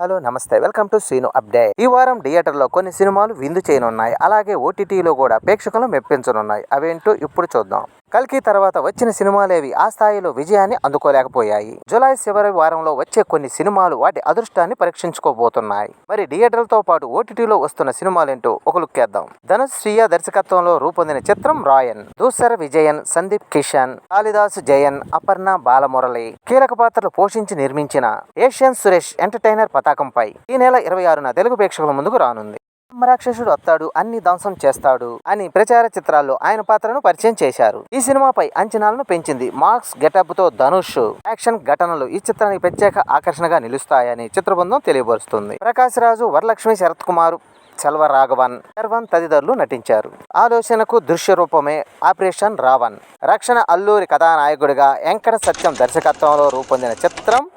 Hello నమస్తే. Welcome to Seenu update. ఈ వారం థియేటర్లో కొన్ని సినిమాలు విందు చేయనున్నాయి. అలాగే ఓటీటీలో కూడా ప్రేక్షకులను మెప్పించనున్నాయి. అవేంటో ఇప్పుడు చూద్దాం. కల్కి తర్వాత వచ్చిన సినిమాలేవి ఆ స్థాయిలో విజయాన్ని అందుకోలేకపోయాయి. జూలై చివరి వారంలో వచ్చే కొన్ని సినిమాలు వాటి అదృష్టాన్ని పరీక్షించుకోబోతున్నాయి. మరి థియేటర్లతో పాటు ఓటీటీలో వస్తున్న సినిమాలేంటో ఒక లుక్ వేద్దాం. ధనుష్ శ్రీయ దర్శకత్వంలో రూపొందిన చిత్రం రాయన్ దూసర విజయన్ సందీప్ కిషన్ కాళిదాస్ జయన్ అపర్ణ బాలమురళి కీలక పాత్రలు పోషించి నిర్మించిన ఏషియన్ సురేష్ ఎంటర్టైనర్ పతాకంపై ఈ నెల ఇరవై ఆరున తెలుగు ప్రేక్షకుల ముందుకు రానుంది. రాక్షసుడు వస్తాడు అన్ని ధ్వంసం చేస్తాడు అని ప్రచార చిత్రాల్లో ఆయన పాత్రను పరిచయం చేశారు. ఈ సినిమాపై అంచనాలను పెంచింది మార్క్స్ గెటప్తో ధనుష్. యాక్షన్ ఘటనలు ఈ చిత్రానికి ప్రత్యేక ఆకర్షణగా నిలుస్తాయని చిత్రబృందం తెలియపరుస్తుంది. ప్రకాశ్ రాజు వరలక్ష్మి శరత్ కుమార్ సెల్వ రాఘవన్ శర్వన్ తదితరులు నటించారు. ఆలోచనకు దృశ్య రూపమే ఆపరేషన్ రావణ్. రక్షణ అల్లూరి కథానాయకుడిగా వెంకట సత్యం దర్శకత్వంలో రూపొందిన చిత్రం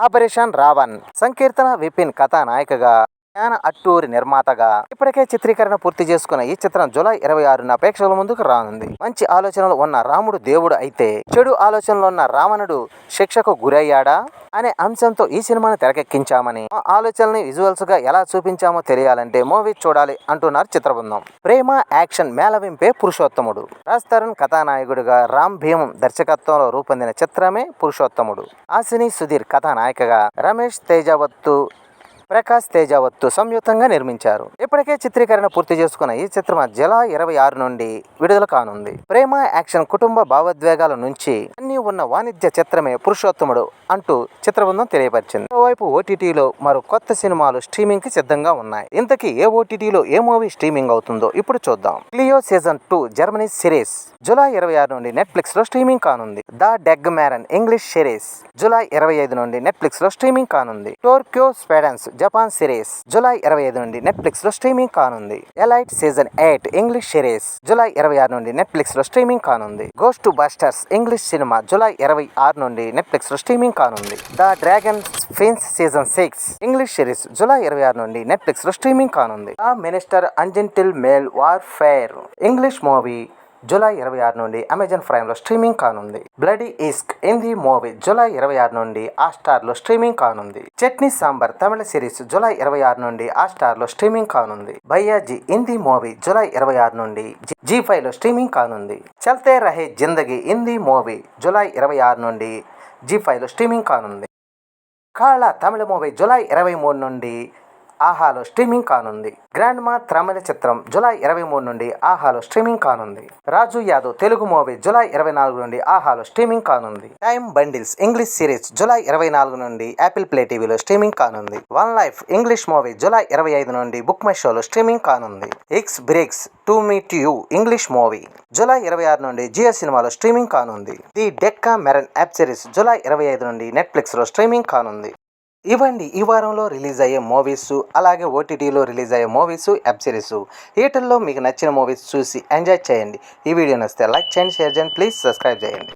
ఆపరేషన్ రావణ్. సంకీర్తన విపిన్ కథానాయికగా జ్ఞాన అట్టూరి నిర్మాతగా ఇప్పటికే చిత్రీకరణ పూర్తి చేసుకున్న ఈ చిత్రం జూలై ఇరవై ఆరున ప్రేక్షకుల ముందుకు రానుంది. మంచి ఆలోచనలు ఉన్న రాముడు దేవుడు అయితే చెడు ఆలోచనలు ఉన్న రావణుడు శిక్షకు గురయ్యాడా అనే అంశంతో ఈ సినిమాను తెరకెక్కించామని ఆ ఆలోచనల్ని విజువల్స్గా ఎలా చూపించామో తెలియాలంటే మూవీ చూడాలి అంటున్నారు చిత్రబృందం. ప్రేమ యాక్షన్ మేళవింపే పురుషోత్తముడు. రాజ్ తరుణ్ కథానాయకుడిగా రామ్ భీమం దర్శకత్వంలో రూపొందిన చిత్రమే పురుషోత్తముడు. ఆసిని సుధీర్ కథానాయికగా రమేష్ తేజవత్తు ప్రకాష్ తేజావత్తు సంయుక్తంగా నిర్మించారు. ఇప్పటికే చిత్రీకరణ పూర్తి చేసుకున్న ఈ చిత్రం జల ఇరవై ఆరు నుండి విడుదల కానుంది. ప్రేమ యాక్షన్ కుటుంబ భావోద్వేగాల నుంచి అన్ని ఉన్న వాణిజ్య చిత్రమే పురుషోత్తముడు అంటూ చిత్రబృందం తెలియపరిచింది. మరోవైపు ఓటీటీలో మరో కొత్త సినిమాలు స్ట్రీమింగ్కి సిద్ధంగా ఉన్నాయి. ఇంతకీ ఏ ఓటీటీలో ఏ మూవీ స్ట్రీమింగ్ అవుతుందో ఇప్పుడు చూద్దాం. Cleo season two Germany series July ఇరవై ఆరు నుండి నెట్ఫ్లిక్స్లో స్ట్రీమింగ్ కానుంది. The Decameron English series July ఇరవై ఐదు నుండి నెట్ఫ్లిక్స్లో స్ట్రీమింగ్ కానుంది. టోర్క్యో స్పెడన్స్ జపాన్ సిరీస్ జూలై ఇరవై ఐదు నుండి నెట్ఫ్లిక్స్లో స్ట్రీమింగ్ కానుంది. Elite season eight English series July ఇరవై ఆరు నుండి నెట్ఫ్లిక్స్లో స్ట్రీమింగ్ కానుంది. Ghostbusters English cinema July ఇరవై ఆరు నుండి నెట్ఫ్లిక్స్లో స్ట్రీమింగ్ కానుంది. The Dragon Prince season six English series July ఇరవై ఆరు నుండి నెట్ఫ్లిక్స్లో స్ట్రీమింగ్ కానుంది. The minister ungentlemanly warfare English movie July ఇరవై ఆరు నుండి అమెజాన్ ప్రైమ్లో స్ట్రీమింగ్ కానుంది. Bloody Ishq Hindi movie July ఇరవై ఆరు నుండి ఆ స్టార్లో స్ట్రీమింగ్ కానుంది. చట్నీ సాంబార్ తమిళ సిరీస్ జూలై ఇరవై ఆరు నుండి ఆ స్టార్లో స్ట్రీమింగ్ కానుంది. భయ్యాజీ హిందీ మూవీ జూలై ఇరవై ఆరు నుండి జీ ఫైవ్లో స్ట్రీమింగ్ కానుంది. చల్తే రహే జిందగీ హిందీ మూవీ జూలై ఇరవై ఆరు నుండి జీ ఫైవ్లో స్ట్రీమింగ్ కానుంది. కాళ తమిళ మూవీ జూలై ఇరవై మూడు నుండి ఆహాలో స్ట్రీమింగ్ కానుంది. గ్రాండ్ మా తమిళ చిత్రం జులై ఇరవై మూడు నుండి ఆహాలో స్ట్రీమింగ్ కానుంది. రాజు యాదవ్ తెలుగు మూవీ జులై ఇరవై నాలుగు నుండి ఆహాలో స్ట్రీమింగ్ కానుంది. Time bandits English series July ఇరవై నాలుగు నుండి యాపిల్ ప్లే టీవీలో స్ట్రీమింగ్ కానుంది. One life English movie July ఇరవై ఐదు నుండి బుక్ మై షోలో స్ట్రీమింగ్ కానుంది. Ex breaks to meet you English movie July ఇరవై ఆరు నుండి జియో సినిమాలో స్ట్రీమింగ్ కానుంది. The Decameron app series July ఇరవై ఐదు నుండి నెట్ఫ్లిక్స్లో స్ట్రీమింగ్ కానుంది. ఇవ్వండి. ఈ వారంలో రిలీజ్ అయ్యే మూవీస్ అలాగే ఓటీటీలో రిలీజ్ అయ్యే మూవీస్ వెబ్ సిరీస్ థియేటర్లో మీకు నచ్చిన మూవీస్ చూసి ఎంజాయ్ చేయండి. ఈ వీడియో నచ్చితే లైక్ చేయండి షేర్ చేయండి ప్లీజ్ సబ్స్క్రైబ్ చేయండి.